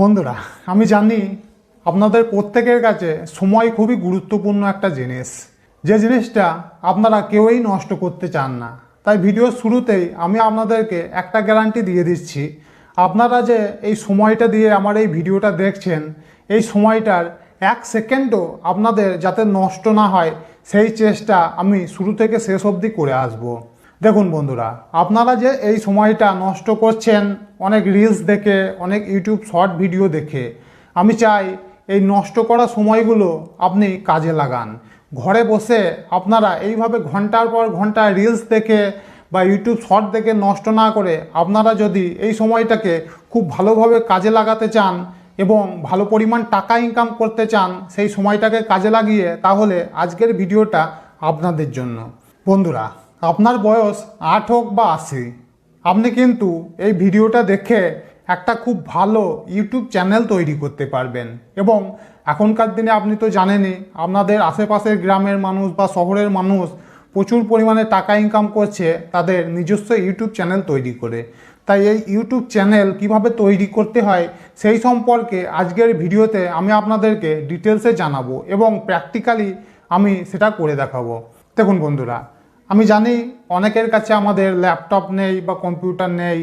বন্ধুরা, আমি জানি আপনাদের প্রত্যেকের কাছে সময় খুবই গুরুত্বপূর্ণ একটা জিনিস। যে জিনিসটা আপনারা কেউই নষ্ট করতে চান না। তাই ভিডিওর শুরুতেই আমি আপনাদেরকে একটা গ্যারান্টি দিয়ে দিচ্ছি, আপনারা যে এই সময়টা দিয়ে আমার এই ভিডিওটা দেখছেন, এই সময়টার এক সেকেন্ডও আপনাদের যাতে নষ্ট না হয়, সেই চেষ্টা আমি শুরু থেকে শেষ অবধি করে আসব। দেখুন বন্ধুরা, আপনারা যে এই সময়টা নষ্ট করছেন, অনেক রিলস দেখে, অনেক ইউটিউব শর্ট ভিডিও দেখে, আমি চাই এই নষ্ট করা সময়গুলো আপনি কাজে লাগান। ঘরে বসে আপনারা এইভাবে ঘণ্টার পর ঘণ্টা রিলস দেখে বা ইউটিউব শর্ট দেখে নষ্ট না করে আপনারা যদি এই সময়টাকে খুব ভালোভাবে কাজে লাগাতে চান এবং ভালো পরিমাণ টাকা ইনকাম করতে চান, সেই সময়টাকে কাজে লাগিয়ে, তাহলে আজকের ভিডিওটা আপনাদের জন্য। বন্ধুরা আপনার বয়স আট হোক বা আশি, আপনি কিন্তু এই ভিডিওটা দেখে একটা খুব ভালো ইউটিউব চ্যানেল তৈরি করতে পারবেন। এবং এখনকার দিনে আপনি তো জানেনই, আপনাদের আশেপাশের গ্রামের মানুষ বা শহরের মানুষ প্রচুর পরিমাণে টাকা ইনকাম করছে তাদের নিজস্ব ইউটিউব চ্যানেল তৈরি করে। তাই এই ইউটিউব চ্যানেল কীভাবে তৈরি করতে হয় সেই সম্পর্কে আজকের ভিডিওতে আমি আপনাদেরকে ডিটেলসে জানাব এবং প্র্যাকটিক্যালি আমি সেটা করে দেখাবো। দেখুন বন্ধুরা আমি জানি অনেকের কাছে আমাদের ল্যাপটপ নেই বা কম্পিউটার নেই,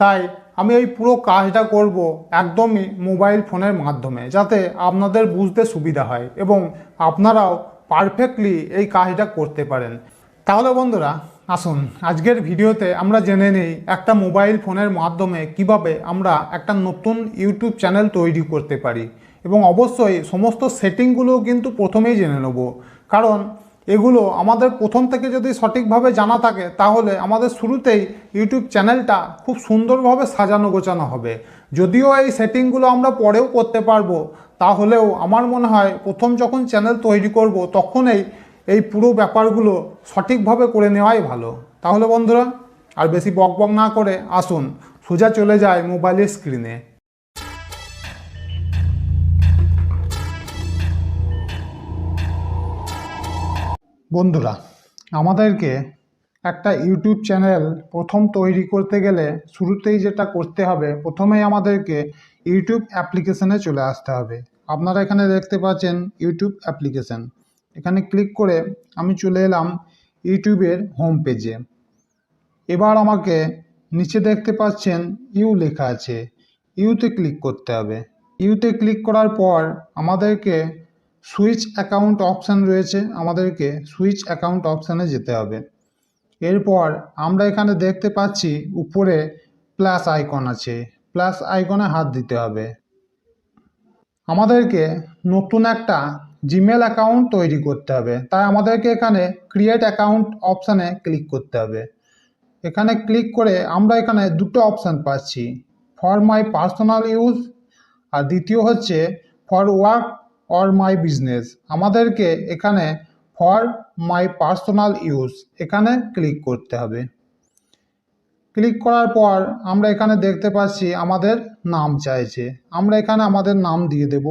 তাই আমি এই পুরো কাজটা করব একদমই মোবাইল ফোনের মাধ্যমে, যাতে আপনাদের বুঝতে সুবিধা হয় এবং আপনারাও পারফেক্টলি এই কাজটা করতে পারেন। তাহলে বন্ধুরা, আসুন, আজকের ভিডিওতে আমরা জেনে নিই একটা মোবাইল ফোনের মাধ্যমে কীভাবে আমরা একটা নতুন ইউটিউব চ্যানেল তৈরি করতে পারি এবং অবশ্যই সমস্ত সেটিংগুলো কিন্তু প্রথমেই জেনে নেব। কারণ এগুলো আমাদের প্রথম থেকে যদি সঠিকভাবে জানা থাকে, তাহলে আমাদের শুরুতেই ইউটিউব চ্যানেলটা খুব সুন্দরভাবে সাজানো গোছানো হবে। যদিও এই সেটিংগুলো আমরা পরেও করতে পারব, তাহলেও আমার মনে হয় প্রথম যখন চ্যানেল তৈরি করব, তখনই এই পুরো ব্যাপারগুলো সঠিকভাবে করে নেওয়াই ভালো। তাহলে বন্ধুরা, আর বেশি বক বক না করে আসুন, সোজা চলে যায় মোবাইলের স্ক্রিনে। বন্ধুরা, আমাদেরকে একটা ইউটিউব চ্যানেল প্রথম তৈরি করতে গেলে শুরুতেই যেটা করতে হবে, প্রথমেই আমাদেরকে ইউটিউব অ্যাপ্লিকেশনে চলে আসতে হবে। আপনারা এখানে দেখতে পাচ্ছেন ইউটিউব অ্যাপ্লিকেশন। এখানে ক্লিক করে আমি চলে এলাম ইউটিউবের হোম পেজে। এবার আমাকে নিচে দেখতে পাচ্ছেন ইউ লেখা আছে। ইউতে ক্লিক করতে হবে। ইউতে ক্লিক করার পর আমাদেরকে সুইচ অ্যাকাউন্ট অপশান রয়েছে, আমাদেরকে সুইচ অ্যাকাউন্ট অপশানে যেতে হবে। এরপর আমরা এখানে দেখতে পাচ্ছি উপরে প্লাস আইকন আছে প্লাস আইকনে হাত দিতে হবে। আমাদেরকে নতুন একটা জিমেল অ্যাকাউন্ট তৈরি করতে হবে, তাই আমাদেরকে এখানে ক্রিয়েট অ্যাকাউন্ট অপশানে ক্লিক করতে হবে। এখানে ক্লিক করে আমরা এখানে দুটো অপশান পাচ্ছি ফর মাই পার্সোনাল ইউজ আর দ্বিতীয় হচ্ছে for work or my business আমাদেরকে এখানে ফর মাই পার্সোনাল ইউজ এখানে ক্লিক করতে হবে। ক্লিক করার পর আমরা এখানে দেখতে পাচ্ছি আমাদের নাম চাইছে। আমরা এখানে আমাদের নাম দিয়ে দেব।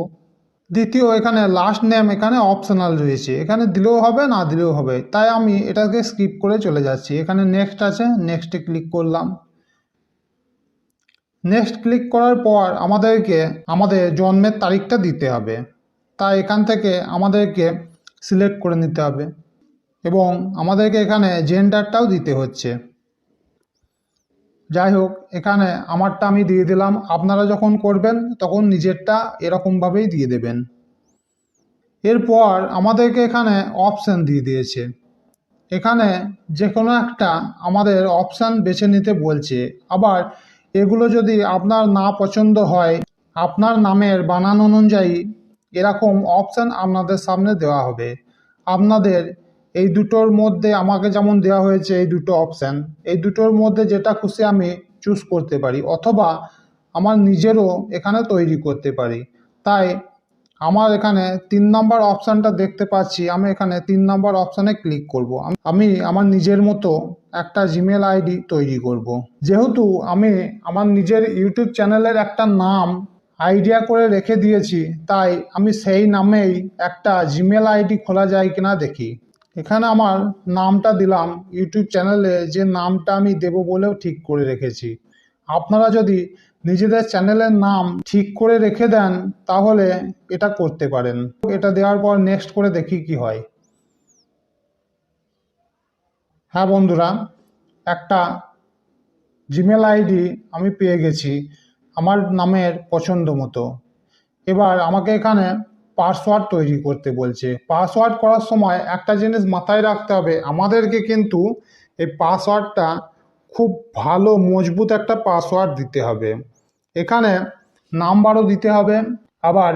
দ্বিতীয়, এখানে লাস্ট নেম এখানে অপশনাল রয়েছে। এখানে দিলেও হবে, না দিলেও হবে। তাই আমি এটাকে স্কিপ করে চলে যাচ্ছি। এখানে নেক্সট আছে নেক্সটে ক্লিক করলাম। নেক্সট ক্লিক করার পর আমাদেরকে, আমাদের জন্মের তারিখটা দিতে হবে। তাই এখান থেকে আমাদেরকে সিলেক্ট করে নিতে হবে এবং আমাদেরকে এখানে জেন্ডারটাও দিতে হচ্ছে। যাই হোক এখানে আমারটা আমি দিয়ে দিলাম। আপনারা যখন করবেন, তখন নিজেরটা এরকমভাবেই দিয়ে দেবেন। এরপর আমাদেরকে এখানে অপশান দিয়ে দিয়েছে। এখানে যে কোনো একটা আমাদের অপশান বেছে নিতে বলছে। আবার এগুলো যদি আপনার না পছন্দ হয়, আপনার নামের বানান অনুযায়ী এরকম অপশান আপনাদের সামনে দেওয়া হবে। আপনাদের এই দুটোর মধ্যে আমাকে যেমন দেওয়া হয়েছে এই দুটো অপশান এই দুটোর মধ্যে যেটা খুশি আমি চুজ করতে পারি অথবা আমার নিজেরও এখানে তৈরি করতে পারি। তাই আমার এখানে তিন নম্বর অপশানটা দেখতে পাচ্ছি, আমি এখানে তিন নম্বর অপশানে ক্লিক করব। আমি আমার নিজের মতো একটা জিমেল আইডি তৈরি করব। যেহেতু আমি আমার নিজের ইউটিউব চ্যানেলের একটা নাম আইডিয়া করে রেখে দিয়েছি, তাই আমি সেই নামেই একটা জিমেল আইডি খোলা যায় কিনা দেখি। এখানে আমার নামটা দিলাম ইউটিউব চ্যানেলে যে নামটা আমি দেব বলেও ঠিক করে রেখেছি। আপনারা যদি নিজেদের চ্যানেলের নাম ঠিক করে রেখে দেন, তাহলে এটা করতে পারেন। এটা দেওয়ার পর নেক্সট করে দেখি কি হয়। হ্যাঁ বন্ধুরা, একটা জিমেল আইডি আমি পেয়ে গেছি। আমার নামের পছন্দ মতো। এবার আমাকে এখানে পাসওয়ার্ড তৈরি করতে বলছে। পাসওয়ার্ড করার সময় একটা জিনিস মাথায় রাখতে হবে, আমাদেরকে কিন্তু এই পাসওয়ার্ডটা খুব ভালো, মজবুত একটা পাসওয়ার্ড দিতে হবে। এখানে নাম্বারও দিতে হবে, আবার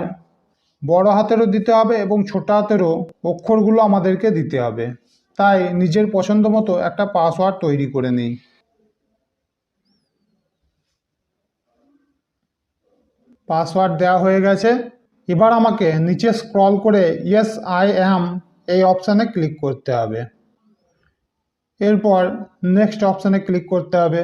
বড় হাতেরও দিতে হবে এবং ছোট হাতেরও অক্ষরগুলো আমাদেরকে দিতে হবে। তাই নিজের পছন্দ মতো একটা পাসওয়ার্ড তৈরি করে নিই। পাসওয়ার্ড দেওয়া হয়ে গেছে। এবার আমাকে নিচে স্ক্রল করে ইয়েস আই অ্যাম এই অপশানে ক্লিক করতে হবে। এরপর নেক্সট অপশানে ক্লিক করতে হবে।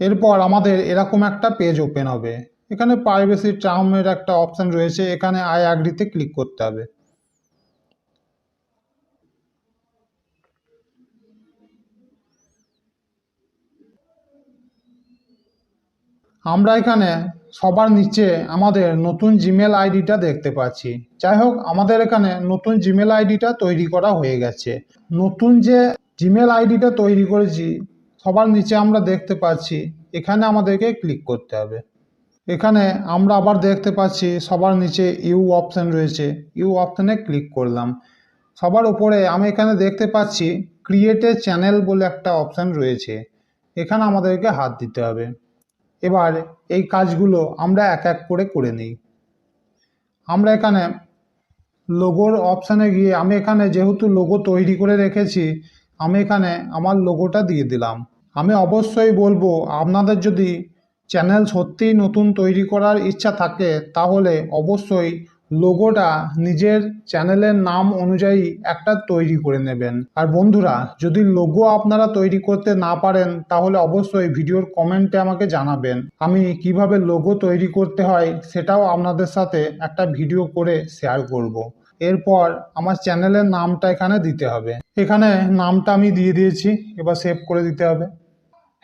এরপর আমাদের এরকম একটা পেজ ওপেন হবে। এখানে প্রাইভেসি টার্মের একটা অপশান রয়েছে। এখানে আই অ্যাগ্রিতে ক্লিক করতে হবে। আমরা এখানে সবার নিচে আমাদের নতুন জিমেল আইডিটা দেখতে পাচ্ছি। যাই হোক আমাদের এখানে নতুন জিমেল আইডিটা তৈরি করা হয়ে গেছে। নতুন যে জিমেল আইডিটা তৈরি করেছি, সবার নিচে আমরা দেখতে পাচ্ছি, এখানে আমাদেরকে ক্লিক করতে হবে। এখানে আমরা আবার দেখতে পাচ্ছি, সবার নিচে ইউ অপশান রয়েছে। ইউ অপশানে ক্লিক করলাম। সবার উপরে আমি এখানে দেখতে পাচ্ছি ক্রিয়েটে চ্যানেল বলে একটা অপশান রয়েছে। এখানে আমাদেরকে হাত দিতে হবে। এবার এই কাজগুলো আমরা এক এক করে করে নিই। আমরা এখানে লোগোর অপশানে গিয়ে, আমি এখানে যেহেতু লোগো তৈরি করে রেখেছি, আমি এখানে আমার লোগোটা দিয়ে দিলাম। আমি অবশ্যই বলব, আপনাদের যদি চ্যানেল সত্যিই নতুন তৈরি করার ইচ্ছা থাকে, তাহলে অবশ্যই লোগোটা নিজের চ্যানেলের নাম অনুযায়ী একটা তৈরি করে নেবেন। আর বন্ধুরা, যদি লোগো আপনারা তৈরি করতে না পারেন, তাহলে অবশ্যই ভিডিওর কমেন্টে আমাকে জানাবেন। আমি কীভাবে লোগো তৈরি করতে হয় সেটাও আপনাদের সাথে একটা ভিডিও করে শেয়ার করব। এরপর আমার চ্যানেলের নামটা এখানে দিতে হবে। এখানে নামটা আমি দিয়ে দিয়েছি, এবার সেভ করে দিতে হবে।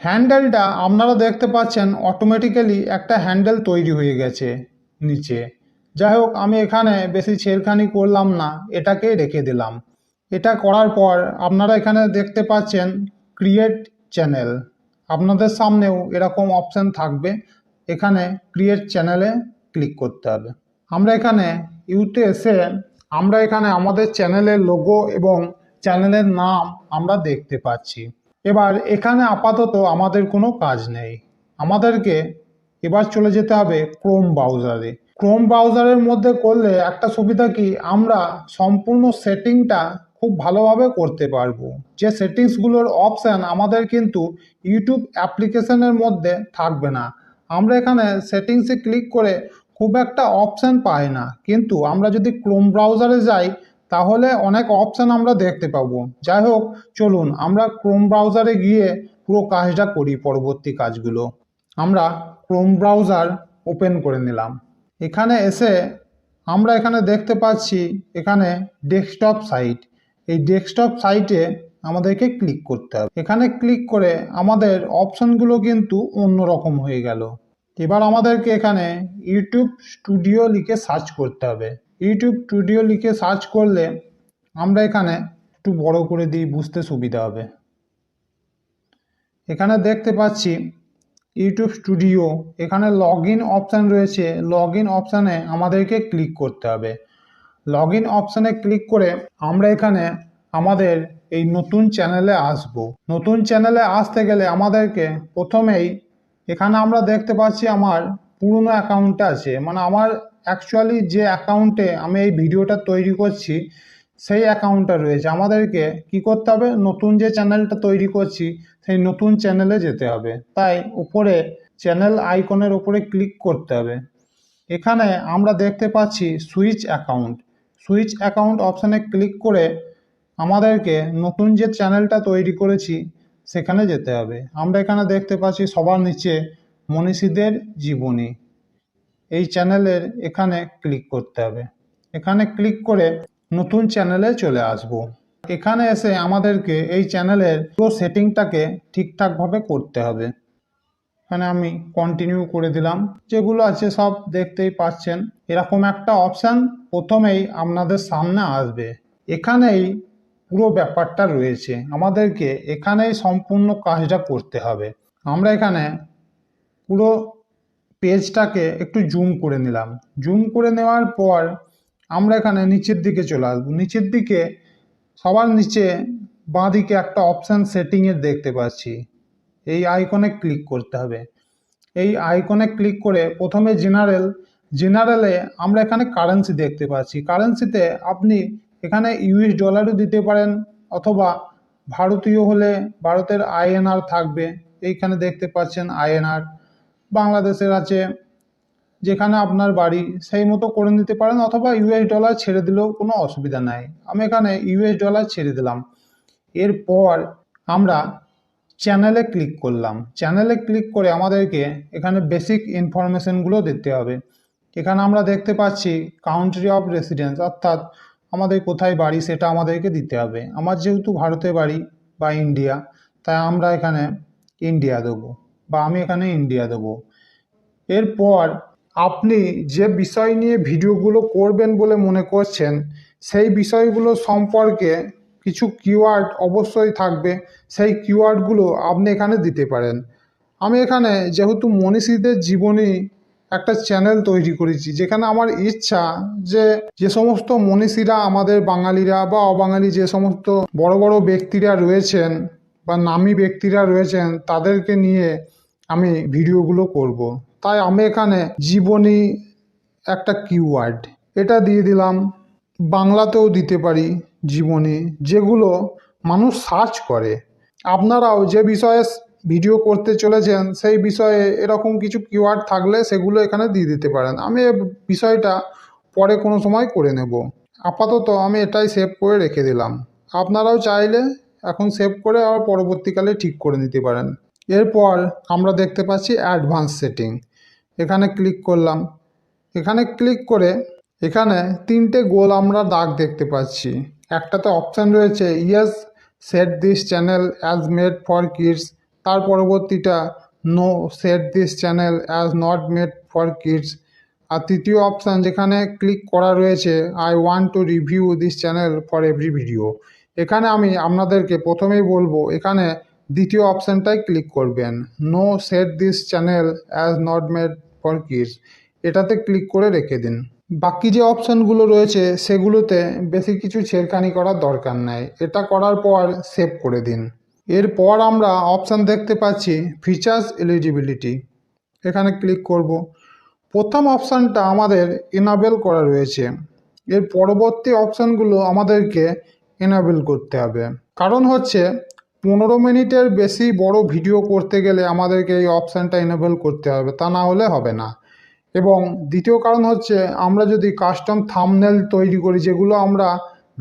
হ্যান্ডেলটা আপনারা দেখতে পাচ্ছেন অটোমেটিক্যালি একটা হ্যান্ডেল তৈরি হয়ে গেছে নিচে। যাই হোক আমি এখানে বেশি ছেড়খানি করলাম না, এটাকেই রেখে দিলাম। এটা করার পর আপনারা এখানে দেখতে পাচ্ছেন ক্রিয়েট চ্যানেল আপনাদের সামনেও এরকম অপশান থাকবে, এখানে ক্রিয়েট চ্যানেলে ক্লিক করতে হবে। আমরা এখানে ইউতে এসে আমরা এখানে আমাদের চ্যানেলের লোগো এবং চ্যানেলের নাম আমরা দেখতে পাচ্ছি। এবার এখানে আপাতত আমাদের কোনো কাজ নেই। আমাদেরকে এবার চলে যেতে হবে ক্রোম ব্রাউজারে ক্রোম ব্রাউজারের মধ্যে করলে একটা সুবিধা কি? আমরা সম্পূর্ণ সেটিংটা খুব ভালোভাবে করতে পারব। যে সেটিংসগুলোর অপশান আমাদের কিন্তু ইউটিউব অ্যাপ্লিকেশনের মধ্যে থাকবে না। আমরা এখানে সেটিংসে ক্লিক করে খুব একটা অপশান পাই না। কিন্তু আমরা যদি ক্রোম ব্রাউজারে যাই, তাহলে অনেক অপশান আমরা দেখতে পাবো। যাই হোক, চলুন আমরা ক্রোম ব্রাউজারে গিয়ে পুরো কাজটা করি পরবর্তী কাজগুলো। আমরা ক্রোম ব্রাউজার ওপেন করে নিলাম। এখানে এসে আমরা এখানে দেখতে পাচ্ছি এখানে ডেস্কটপ সাইট এই ডেস্কটপ সাইটে আমাদেরকে ক্লিক করতে হবে। এখানে ক্লিক করে আমাদের অপশানগুলো কিন্তু অন্যরকম হয়ে গেল। এবার আমাদেরকে এখানে ইউটিউব স্টুডিও লিখে সার্চ করতে হবে। ইউটিউব স্টুডিও লিখে সার্চ করলে আমরা এখানে একটু বড় করে দিই, বুঝতে সুবিধা হবে। এখানে দেখতে পাচ্ছি ইউটিউব স্টুডিও এখানে লগ ইন অপশান রয়েছে। লগ ইন অপশানে আমাদেরকে ক্লিক করতে হবে। লগ ইন অপশানে ক্লিক করে আমরা এখানে আমাদের এই নতুন চ্যানেলে আসব। নতুন চ্যানেলে আসতে গেলে আমাদেরকে প্রথমেই এখানে আমরা দেখতে পাচ্ছি আমার পুরনো অ্যাকাউন্টটা আছে। মানে আমার অ্যাকচুয়ালি যে অ্যাকাউন্টে আমি এই ভিডিওটা তৈরি করছি সেই অ্যাকাউন্টটা রয়েছে। আমাদেরকে কি করতে হবে? নতুন যে চ্যানেলটা তৈরি করছি, সেই নতুন চ্যানেলে যেতে হবে। তাই উপরে চ্যানেল আইকনের উপরে ক্লিক করতে হবে। এখানে আমরা দেখতে পাচ্ছি সুইচ অ্যাকাউন্ট সুইচ অ্যাকাউন্ট অপশানে ক্লিক করে আমাদেরকে নতুন যে চ্যানেলটা তৈরি করেছি, সেখানে যেতে হবে। আমরা এখানে দেখতে পাচ্ছি সবার নিচে মনীষীদের জীবনী। এই চ্যানেলের এখানে ক্লিক করতে হবে। এখানে ক্লিক করে নতুন চ্যানেলে চলে আসব। এখানে এসে আমাদেরকে এই চ্যানেলের পুরো সেটিংটাকে ঠিকঠাকভাবে করতে হবে। এখানে আমি কন্টিনিউ করে দিলাম। যেগুলো আছে সব দেখতেই পাচ্ছেন। এরকম একটা অপশান প্রথমেই আপনাদের সামনে আসবে। এখানেই পুরো ব্যাপারটা রয়েছে। আমাদেরকে এখানেই সম্পূর্ণ কাজটা করতে হবে। আমরা এখানে পুরো পেজটাকে একটু জুম করে নিলাম। জুম করে নেওয়ার পর আমরা এখানে নিচের দিকে চলে আসব। নিচের দিকে, সবার নিচে বাঁ দিকে একটা অপশান সেটিংয়ের দেখতে পাচ্ছি। এই আইকনে ক্লিক করতে হবে। এই আইকনে ক্লিক করে প্রথমে জেনারেল জেনারেলে আমরা এখানে কারেন্সি দেখতে পাচ্ছি। কারেন্সিতে আপনি এখানে ইউএস ডলারও দিতে পারেন অথবা ভারতীয় হলে ভারতের আইএনআর থাকবে। এইখানে দেখতে পাচ্ছেন আইএনআর বাংলাদেশের আছে যেখানে আপনার বাড়ি সেই মতো করে নিতে পারেন অথবা ইউএস ডলার ছেড়ে দিলেও কোনো অসুবিধা নাই। আমি এখানে ইউএস ডলার ছেড়ে দিলাম। এরপর আমরা চ্যানেলে ক্লিক করলাম। চ্যানেলে ক্লিক করে আমাদেরকে এখানে বেসিক ইনফরমেশনগুলো দিতে হবে। এখানে আমরা দেখতে পাচ্ছি কাউন্ট্রি অফ রেসিডেন্স অর্থাৎ আমাদের কোথায় বাড়ি সেটা আমাদেরকে দিতে হবে। আমার যেহেতু ভারতে বাড়ি বা ইন্ডিয়া তাই আমরা এখানে ইন্ডিয়া দেবো বা আমি এখানে ইন্ডিয়া দেবো। এরপর আপনি যে বিষয় নিয়ে ভিডিওগুলো করবেন বলে মনে করছেন, সেই বিষয়গুলো সম্পর্কে কিছু কিওয়ার্ড অবশ্যই থাকবে সেই কিওয়ার্ডগুলো আপনি এখানে দিতে পারেন আমি এখানে যেহেতু মনীষীদের জীবনী একটা চ্যানেল তৈরি করেছি, যেখানে আমার ইচ্ছা যে যে সমস্ত মনীষীরা, আমাদের বাঙালিরা বা অবাঙালি যে সমস্ত বড় বড় ব্যক্তিরা রয়েছেন বা নামী ব্যক্তিরা রয়েছেন, তাদেরকে নিয়ে আমি ভিডিওগুলো করব। তাই আমি এখানে জীবনী একটা কিওয়ার্ড এটা দিয়ে দিলাম। বাংলাতেও দিতে পারি জীবনী, যেগুলো মানুষ সার্চ করে। আপনারাও যে বিষয়ে ভিডিও করতে চলেছেন, সেই বিষয়ে এরকম কিছু কিওয়ার্ড থাকলে সেগুলো এখানে দিয়ে দিতে পারেন। আমি বিষয়টা পরে কোনো সময় করে নেব। আপাতত আমি এটাই সেভ করে রেখে দিলাম। আপনারাও চাইলে এখন সেভ করে আবার পরবর্তীকালে ঠিক করে নিতে পারেন। এরপর আমরা দেখতে পাচ্ছি অ্যাডভান্স সেটিং এখানে ক্লিক করলাম। এখানে ক্লিক করে এখানে তিনটে গোল আমরা দাগ দেখতে পাচ্ছি। একটাতে অপশান রয়েছে yes set this channel as made for kids তার পরবর্তীটা no set this channel as not made for kids আর তৃতীয় অপশান যেখানে ক্লিক করা রয়েছে I want to review this channel for every video এখানে আমি আপনাদেরকে প্রথমেই বলব, এখানে দ্বিতীয় অপশানটাই ক্লিক করবেন। No set this channel as not made for kids এটাতে ক্লিক করে রেখে দিন। বাকি যে অপশানগুলো রয়েছে, সেগুলোতে বেশি কিছু ছেড়খানি করার দরকার নাই। এটা করার পর সেভ করে দিন। এরপর আমরা অপশান দেখতে পাচ্ছি ফিচার্স এলিজিবিলিটি এখানে ক্লিক করব। প্রথম অপশানটা আমাদের এনাবেল করা রয়েছে। এর পরবর্তী অপশানগুলো আমাদেরকে এনাবেল করতে হবে। কারণ হচ্ছে পনেরো মিনিটের বেশি বড় ভিডিও করতে গেলে আমাদেরকে এই অপশানটা এনেবল করতে হবে, তা না হলে হবে না। এবং দ্বিতীয় কারণ হচ্ছে, আমরা যদি কাস্টম থামনেল তৈরি করি, যেগুলো আমরা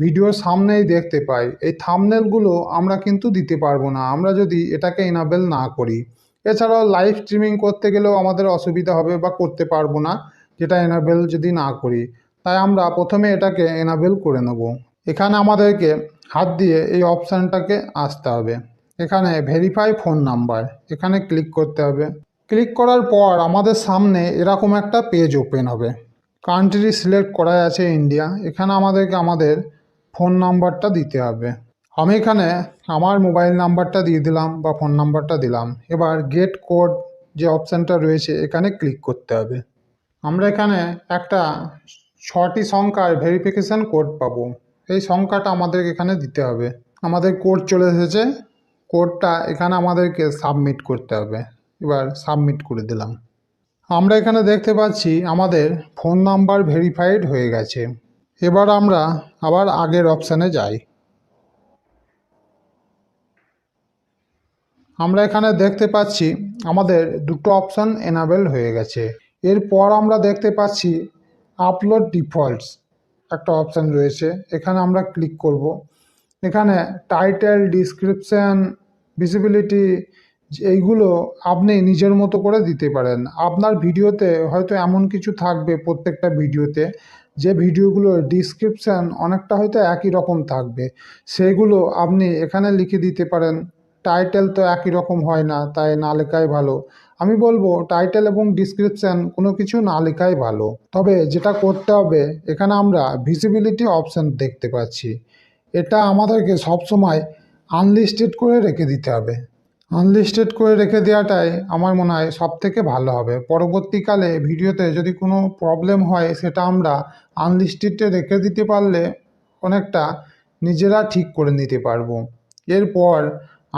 ভিডিওর সামনেই দেখতে পাই, এই থামনেলগুলো আমরা কিন্তু দিতে পারব না। আমরা যদি এটাকে এনাবেল না করি, এছাড়াও লাইভ স্ট্রিমিং করতে গেলেও আমাদের অসুবিধা হবে বা করতে পারব না, যেটা এনাবেল যদি না করি, তাই আমরা প্রথমে এটাকে এনাবেল করে নেব। এখানে আমাদেরকে হাত দিয়ে এই অপশানটাকে আসতে হবে। এখানে ভেরিফাই ফোন নাম্বার এখানে ক্লিক করতে হবে। ক্লিক করার পর আমাদের সামনে এরকম একটা পেজ ওপেন হবে। কান্ট্রি সিলেক্ট করা আছে ইন্ডিয়া এখানে আমাদেরকে আমাদের ফোন নাম্বারটা দিতে হবে। আমি এখানে আমার মোবাইল নাম্বারটা দিয়ে দিলাম বা ফোন নাম্বারটা দিলাম। এবার গেট কোড যে অপশানটা রয়েছে, এখানে ক্লিক করতে হবে। আমরা এখানে একটা ছটি সংখ্যার ভেরিফিকেশান কোড পাবো। এই সংখ্যাটা আমাদের এখানে দিতে হবে। আমাদের কোড চলে এসেছে। কোডটা এখানে আমাদেরকে সাবমিট করতে হবে। এবার সাবমিট করে দিলাম। আমরা এখানে দেখতে পাচ্ছি আমাদের ফোন নাম্বার ভেরিফাইড হয়ে গেছে। এবার আমরা আবার আগের অপশানে যাই। আমরা এখানে দেখতে পাচ্ছি আমাদের দুটো অপশান এনাবেল হয়ে গেছে। এরপর আমরা দেখতে পাচ্ছি আপলোড ডিফল্টস একটা অপশান রয়েছে। এখানে আমরা ক্লিক করব। এখানে টাইটেল ডিসক্রিপশান ভিজিবিলিটি এইগুলো আপনি নিজের মতো করে দিতে পারেন। আপনার ভিডিওতে হয়তো এমন কিছু থাকবে প্রত্যেকটা ভিডিওতে, যে ভিডিওগুলোর ডিসক্রিপশান অনেকটা হয়তো একই রকম থাকবে। সেগুলো আপনি এখানে লিখে দিতে পারেন। টাইটেল তো একই রকম হয় না, তাই না লেখাই ভালো। আমি বলব টাইটেল এবং ডিসক্রিপশন কোনো কিছু না লেখাই ভালো। তবে যেটা করতে হবে, এখানে আমরা ভিজিবিলিটি অপশান দেখতে পাচ্ছি। এটা আমাদেরকে সবসময় আনলিস্টেড করে রেখে দিতে হবে। আনলিস্টেড করে রেখে দেওয়াটাই আমার মনে হয় সব থেকে ভালো হবে। পরবর্তীকালে ভিডিওতে যদি কোনো প্রবলেম হয়, সেটা আমরা আনলিস্টেডে রেখে দিতে পারলে অনেকটা নিজেরা ঠিক করে নিতে পারব। এরপর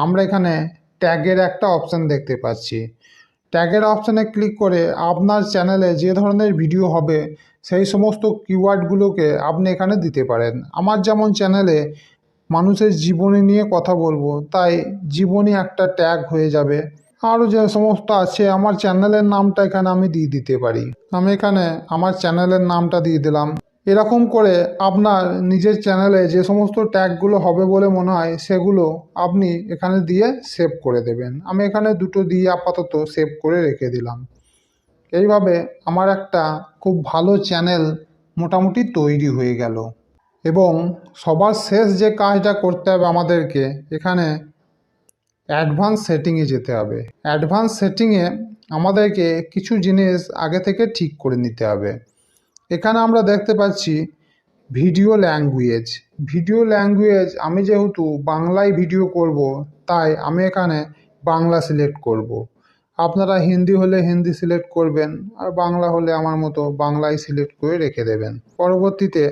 আমরা এখানে ট্যাগের একটা অপশান দেখতে পাচ্ছি। ট্যাগের অপশানে ক্লিক করে আপনার চ্যানেলে যে ধরনের ভিডিও হবে, সেই সমস্ত কিওয়ার্ডগুলোকে আপনি এখানে দিতে পারেন। আমার যেমন চ্যানেলে মানুষের জীবনী নিয়ে কথা বলব, তাই জীবনী একটা ট্যাগ হয়ে যাবে। আরও যে সমস্ত আছে, আমার চ্যানেলের নামটা এখানে আমি দিয়ে দিতে পারি। আমি এখানে আমার চ্যানেলের নামটা দিয়ে দিলাম। এরকম করে আপনার নিজের চ্যানেলে যে সমস্ত ট্যাগগুলো হবে বলে মনে হয়, সেগুলো আপনি এখানে দিয়ে সেভ করে দেবেন। আমি এখানে দুটো দিয়ে আপাতত সেভ করে রেখে দিলাম। এইভাবে আমার একটা খুব ভালো চ্যানেল মোটামুটি তৈরি হয়ে গেল। এবং সবার শেষ যে কাজটা করতে হবে আমাদেরকে, এখানে অ্যাডভান্স সেটিংয়ে যেতে হবে। অ্যাডভান্স সেটিংয়ে আমাদেরকে কিছু জিনিস আগে থেকে ঠিক করে নিতে হবে। এখানে আমরা দেখতে পাচ্ছি ভিডিও ল্যাঙ্গুয়েজ ভিডিও ল্যাঙ্গুয়েজ আমি যেহেতু বাংলায় ভিডিও করব, তাই আমি এখানে বাংলা সিলেক্ট করব। আপনারা হিন্দি হলে হিন্দি সিলেক্ট করবেন, আর বাংলা হলে আমার মতো বাংলায় সিলেক্ট করে রেখে দেবেন। পরবর্তীতে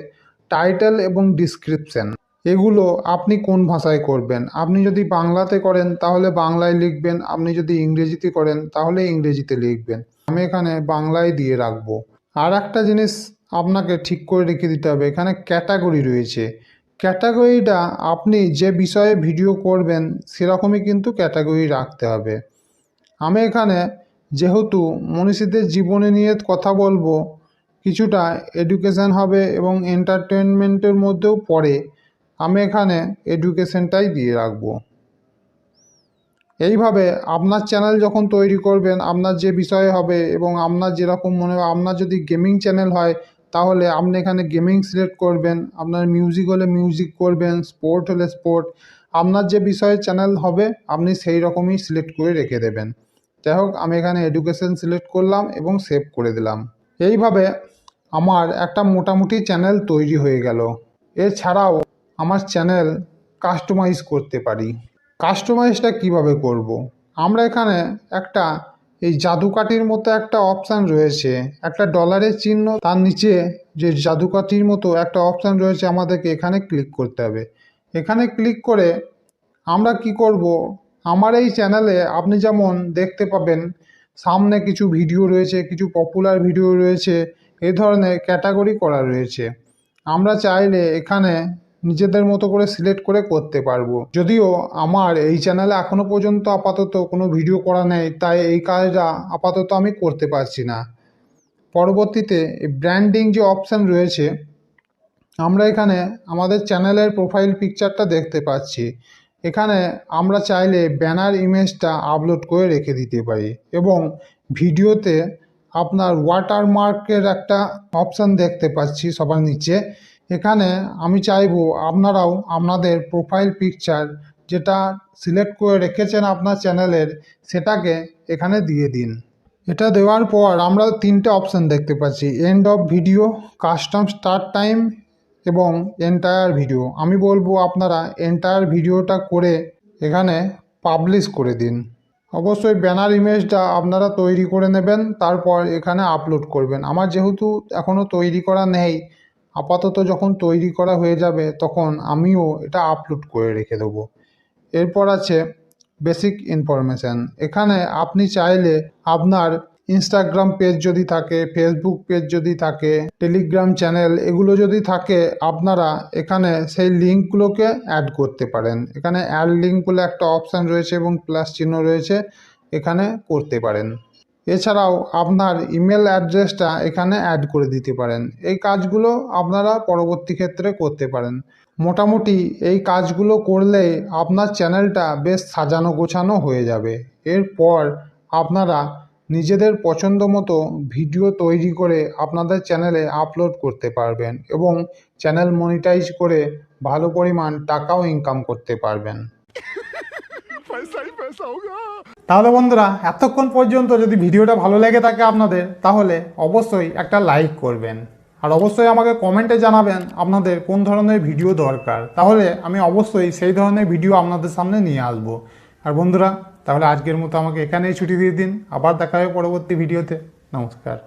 টাইটেল এবং ডিসক্রিপশন এগুলো আপনি কোন ভাষায় করবেন? আপনি যদি বাংলাতে করেন, তাহলে বাংলায় লিখবেন। আপনি যদি ইংরেজিতে করেন, তাহলে ইংরেজিতে লিখবেন। আমি এখানে বাংলায় দিয়ে রাখব। আর একটা জিনিস আপনাকে ঠিক করে রেখে দিতে হবে, এখানে ক্যাটাগরি রয়েছে। ক্যাটাগরিটা আপনি যে বিষয়ে ভিডিও করবেন, সেরকমই কিন্তু ক্যাটাগরি রাখতে হবে। আমি এখানে যেহেতু মনীষীদের জীবনে নিয়ে কথা বলব, কিছুটা এডুকেশান হবে এবং এন্টারটেনমেন্টের মধ্যেও পড়ে, আমি এখানে এডুকেশনটাই দিয়ে রাখব। এইভাবে আপনার চ্যানেল যখন তৈরি করবেন, আপনার যে বিষয়ে হবে এবং আপনার যেরকম মনে হয়, আপনার যদি গেমিং চ্যানেল হয়, তাহলে আপনি এখানে গেমিং সিলেক্ট করবেন, আপনার মিউজিক হলে মিউজিক করবেন স্পোর্ট হলে স্পোর্ট আপনার যে বিষয়ে চ্যানেল হবে, আপনি সেই রকমই সিলেক্ট করে রেখে দেবেন। যাই হোক, আমি এখানে এডুকেশন সিলেক্ট করলাম এবং সেভ করে দিলাম। এইভাবে আমার একটা মোটামুটি চ্যানেল তৈরি হয়ে গেল। এছাড়াও আমার চ্যানেল কাস্টমাইজ করতে পারি। কাস্টমাইজটা কীভাবে করব। আমরা এখানে একটা এই জাদুকাঠির মতো একটা অপশান রয়েছে। একটা ডলারের চিহ্ন তার নিচে যে জাদুকাঠির মতো একটা অপশান রয়েছে আমাদেরকে এখানে ক্লিক করতে হবে। এখানে ক্লিক করে আমরা কি করব? আমার এই চ্যানেলে আপনি যেমন দেখতে পাবেন, সামনে কিছু ভিডিও রয়েছে, কিছু পপুলার ভিডিও রয়েছে, এ ধরনের ক্যাটাগরি করা রয়েছে। আমরা চাইলে এখানে নিজেদের মতো করে সিলেক্ট করে করতে পারব। যদিও আমার এই চ্যানেলে এখনও পর্যন্ত আপাতত কোনো ভিডিও করা নেই, তাই এই কাজটা আপাতত আমি করতে পারছি না। পরবর্তীতে ব্র্যান্ডিং যে অপশান রয়েছে, আমরা এখানে আমাদের চ্যানেলের প্রোফাইল পিকচারটা দেখতে পাচ্ছি। এখানে আমরা চাইলে ব্যানার ইমেজটা আপলোড করে রেখে দিতে পারি এবং ভিডিওতে আপনার ওয়াটারমার্কের একটা অপশান দেখতে পাচ্ছি সবার নিচে। এখানে আমি চাইব আপনারাও আপনাদের প্রোফাইল পিকচার যেটা সিলেক্ট করে রেখেছেন আপনার চ্যানেলের সেটাকে এখানে দিয়ে দিন। এটা দেওয়ার পর আমরা তিনটে অপশান দেখতে পাচ্ছি end of video custom start time এবং এন্টায়ার ভিডিও আমি বলব আপনারা এন্টায়ার ভিডিওটা করে এখানে পাবলিশ করে দিন। অবশ্যই ব্যানার ইমেজটা আপনারা তৈরি করে নেবেন, তারপর এখানে আপলোড করবেন। আমার যেহেতু এখনও তৈরি করা নেই আপাতত যখন তৈরি করা হয়ে যাবে, তখন আমিও এটা আপলোড করে রেখে দেবো। এরপর আছে বেসিক ইনফরমেশান এখানে আপনি চাইলে আপনার ইনস্টাগ্রাম পেজ যদি থাকে ফেসবুক পেজ যদি থাকে টেলিগ্রাম চ্যানেল এগুলো যদি থাকে, আপনারা এখানে সেই লিঙ্কগুলোকে অ্যাড করতে পারেন। এখানে অ্যাড লিঙ্ক বলে একটা অপশান রয়েছে এবং প্লাস চিহ্ন রয়েছে, এখানে করতে পারেন। এছাড়াও আপনার ইমেল অ্যাড্রেসটা এখানে অ্যাড করে দিতে পারেন। এই কাজগুলো আপনারা পরবর্তী ক্ষেত্রে করতে পারেন। মোটামুটি এই কাজগুলো করলে আপনার চ্যানেলটা বেশ সাজানো গোছানো হয়ে যাবে। এরপর আপনারা নিজেদের পছন্দ মতো ভিডিও তৈরি করে আপনাদের চ্যানেলে আপলোড করতে পারবেন এবং চ্যানেল মনিটাইজ করে ভালো পরিমাণ টাকাও ইনকাম করতে পারবেন। তাহলে বন্ধুরা, এতক্ষণ পর্যন্ত যদি ভিডিওটা ভালো লেগে থাকে আপনাদের, তাহলে অবশ্যই একটা লাইক করবেন। আর অবশ্যই আমাকে কমেন্টে জানাবেন আপনাদের কোন ধরনের ভিডিও দরকার। তাহলে আমি অবশ্যই সেই ধরনের ভিডিও আপনাদের সামনে নিয়ে আসব। আর বন্ধুরা, তাহলে আজকের মতো আমাকে এখানেই ছুটি দিয়ে দিন। আবার দেখা হবে পরবর্তী ভিডিওতে নমস্কার।